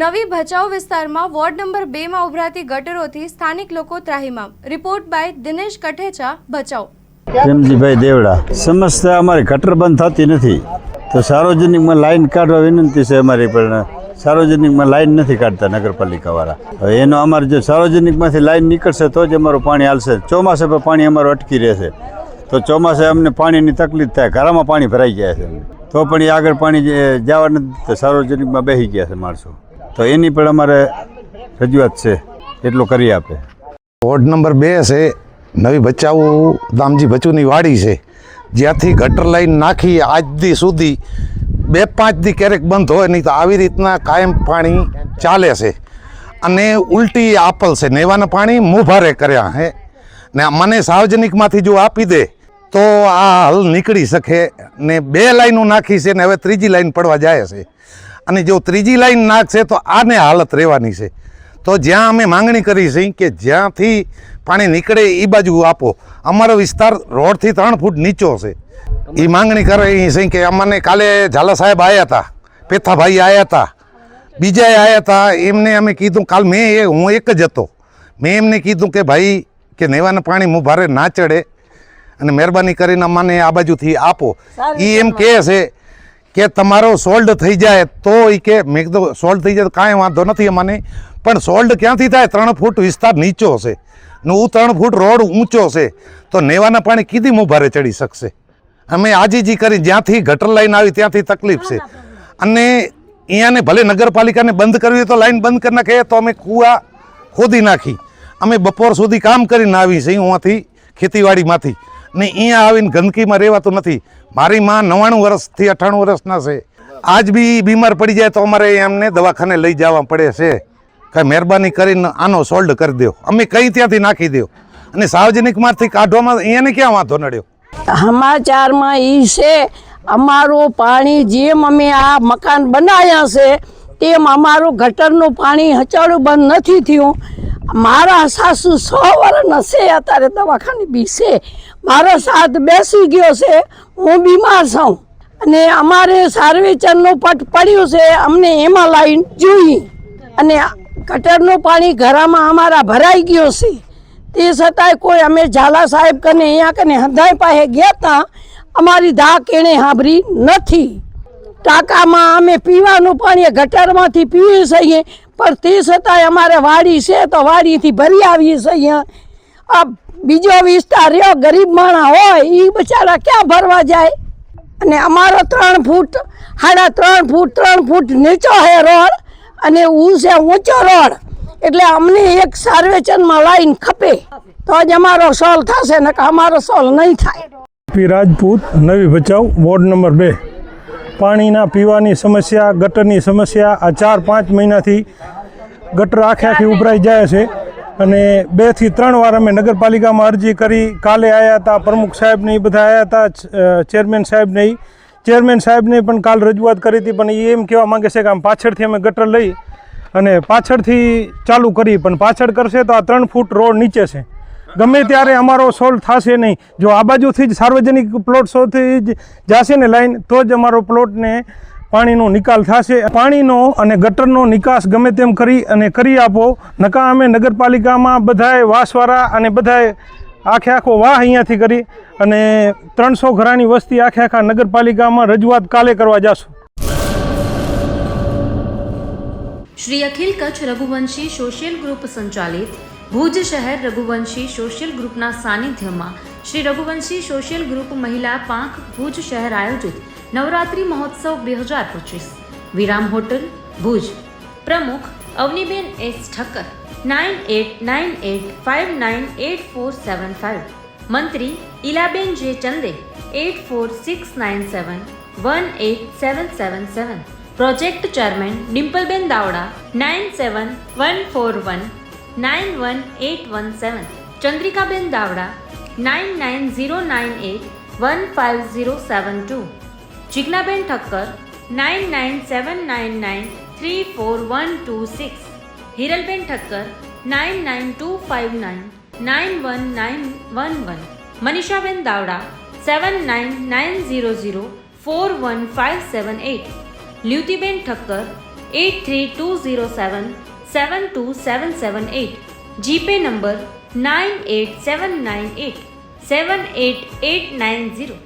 નવી ભચાઉ વિસ્તારમાં ward number બેમાં ઉભરાતી ગટરોથી સ્થાનિક લોકો ત્રાહિમામ. Report by Dinesh Kathecha, Bhachau. Premjibhai Devda, સમસ્યા અમારી ગટર બંધ થતી નથી. તો સાર્વજનિકમાં લાઈન કાઢવા વિનંતી છે અમારી, પણ સાર્વજનિકમાં લાઈન નથી કાઢતા નગરપાલિકાવાળા. હવે એનો અમારે જો સાર્વજનિકમાંથી લાઈન નીકળશે તો જ અમારું પાણી હાલશે. ચોમાસે પણ પાણી અમારું અટકી રહેશે. તો ચોમાસે અમને પાણીની તકલીફ થાય, ઘરમાં પાણી ભરાઈ જાય છે તો પણ એ આગળ પાણી જવા નથી તો સાર્વજનિકમાં બેસી ગયા છે માણસો. તો એની પણ અમારે રજૂઆત છે, એટલું કરી આપે. વોર્ડ નંબર બે છે, નવી ભચાઉ દામજી ભચુની વાડી છે. જ્યાંથી ગટર લાઈન નાખી આજથી સુધી બે પાંચ દી ક્યારેક બંધ હોય, નહીં તો આવી રીતના કાયમ પાણી ચાલે છે. અને ઉલટી આપલ છે, નેવાના પાણી મુભારે કર્યા હે. ને મને સાર્વજનિકમાંથી જો આપી દે, તો આ હલ નીકળી શકે ને બે લાઈનો નાખી છે ને હવે ત્રીજી લાઈન પડવા જાય છે. અને જો ત્રીજી લાઈન નાખશે તો આને હાલત રહેવાની છે. તો જ્યાં અમે માંગણી કરી છે કે જ્યાંથી પાણી નીકળે એ બાજુ આપો. અમારો વિસ્તાર રોડથી ત્રણ ફૂટ નીચો છે. એ માંગણી કરે છે કે અમને કાલે ઝાલા સાહેબ આવ્યા હતા પેથાભાઈ આવ્યા હતા બીજાએ આવ્યા હતા એમને અમે કીધું કાલ મેં એ હું એક જ હતો. મેં એમને કીધું કે ભાઈ કે નેવાના પાણી હું ભારે ના ચડે અને મહેરબાની કરીને અમને આ બાજુથી આપો. એ એમ. કહે છે કે તમારો સોલ્ડ થઈ જાય તો એ કે મેં કીધું સોલ્ડ થઈ જાય તો કાંઈ વાંધો નથી અમને પણ સોલ્ડ ક્યાંથી થાય? ત્રણ ફૂટ વિસ્તાર નીચો છે ને હું ત્રણ ફૂટ રોડ ઊંચો છે તો નેવાના પાણી કીધી મુભારે ચડી શકશે. અમે આજીજી કરી જ્યાંથી ગટર લાઈન આવી ત્યાંથી તકલીફ છે. અને અહીંયાને ભલે નગરપાલિકાને બંધ કરવી તો લાઈન બંધ કરી નાખે, તો અમે કૂવા ખોદી નાખી. અમે બપોર સુધી કામ કરીને આવી છીએ અહીંયાથી ખેતીવાડીમાંથી. ને અહીંયા આવીને ગંદકીમાં રહેવાતું નથી. મારી માં નવ્વાણું વર્ષથી અઠાણું વર્ષના છે. આજ બી બીમાર પડી જાય તો અમારે એમને દવાખાને લઈ જવા પડે છે. કાંઈ મહેરબાની કરીને આનો સોલ્ડ કરી દો અમે કઈ ત્યાંથી નાખી દો અને સાર્વજનિકમાંથી કાઢવામાં અહીંયાને ક્યાં વાંધો નડ્યો? સમાચારમાં એ છે, અમારું પાણી જેમ અમે આ મકાન બનાવ્યા છે, તેમ અમારું ગટરનું પાણી હચાડું બંધ નથી થયું. મારા સાસુ સો વર્ષના છે, અત્યારે દવાખાને બી મારો સાથ બેસી ગયો છે, હું બીમાર છું. અને અમારે સાર્વેચરનું પટ પડ્યું છે, અમને એમાં લાઈન જોઈએ અને ગટરનું પાણી ઘરમાં અમારા ભરાઈ ગયો છે. તે છતાંય કોઈ અમે ઝાલા સાહેબ કને અહીંયા કને હંધાઈ પાસે ગયા તા. અમારી ધાક એણે સાંભળી નથી. ટાંકામાં અમે પીવાનું પાણી ગટરમાંથી પીએ છીએ, પણ તે છતાંય અમારે વાડી છે તો વાડીથી ભરી આવીએ છીએ. આ બીજો વિસ્તાર રહ્યો, ગરીબ માણસ હોય એ બિચારા ક્યાં ભરવા જાય? અને અમારો ત્રણ ફૂટ સાડા ત્રણ ફૂટ ત્રણ ફૂટ નીચો છે રોડ, અને હું ઊંચો રોડ. એટલે અમને એક સાર્વેચનમાં લાઈન ખપે. તો જ અમારો સોલ્વ થશે ને અમારો સોલ્વ નહીં થાય. રાજપૂત, નવી ભચાઉ વોર્ડ નંબર બે. પાણીના પીવાની સમસ્યા, ગટરની સમસ્યા, આ ચાર પાંચ મહિનાથી ગટર આખે આખી ઉભરાઈ જાય છે. અને બેથી ત્રણ વાર અમે નગરપાલિકામાં અરજી કરી. કાલે આવ્યા હતા પ્રમુખ સાહેબને એ બધા આવ્યા હતા ચેરમેન સાહેબને એ. ચેરમેન સાહેબને પણ કાલ રજૂઆત કરી હતી, પણ એ એમ કહેવા માંગે છે કે આમ પાછળથી અમે ગટર લઈ અને પાછળથી ચાલુ કરી. પણ પાછળ કરશે તો આ ત્રણ ફૂટ રોડ નીચે છે. ગમે ત્યારે અમારો સોલ્વ થશે નહીં. જો આ બાજુથી જ સાર્વજનિક પ્લોટ સૌથી જ જશે ને લાઈન તો જ અમારો પ્લોટને પાણીનો નિકાલ થશે. પાણીનો અને ગટરનો નિકાસ ગમે તેમ કરી અને કરી આપો. નકા અમે નગરપાલિકામાં બધાએ વાસવાળા અને બધાએ આખે આખો વાહ અહીંયાથી કરી અને ત્રણસો ઘરાની વસ્તી આખે આખા નગરપાલિકામાં રજૂઆત કાલે કરવા જશું. શ્રી અખિલ કચ્છ રઘુવંશી સોશિયલ ગ્રુપ સંચાલિત ભુજ શહેર રઘુવંશી સોશિયલ ગ્રુપના સાનિધ્યમાં શ્રી રઘુવંશી સોશિયલ ગ્રુપ મહિલા પાંખ ભુજ શહેર આયોજિત નવરાત્રિ મહોત્સવ બે હજાર પચીસ. વિરામ હોટલ, ભુજ. પ્રમુખ Avniben S Thakkar nine eight nine eight five nine eight four seven five મંત્રી Ilaben J Chande eight four six nine seven one eight seven seven seven project chairman Dimpleben Davda nine seven one four one nine one eight one seven Chandrikaben Davda nine nine zero nine eight one five zero seven two Jignaben Thakkar nine nine seven nine nine three four one two six Hiralben Thakkar nine nine two five nine nine one nine one one Manishaben Davda seven nine nine zero zero four one five seven eight Lyutiben Thakkar eight three two zero seven 72778. GPay number 98798 78890.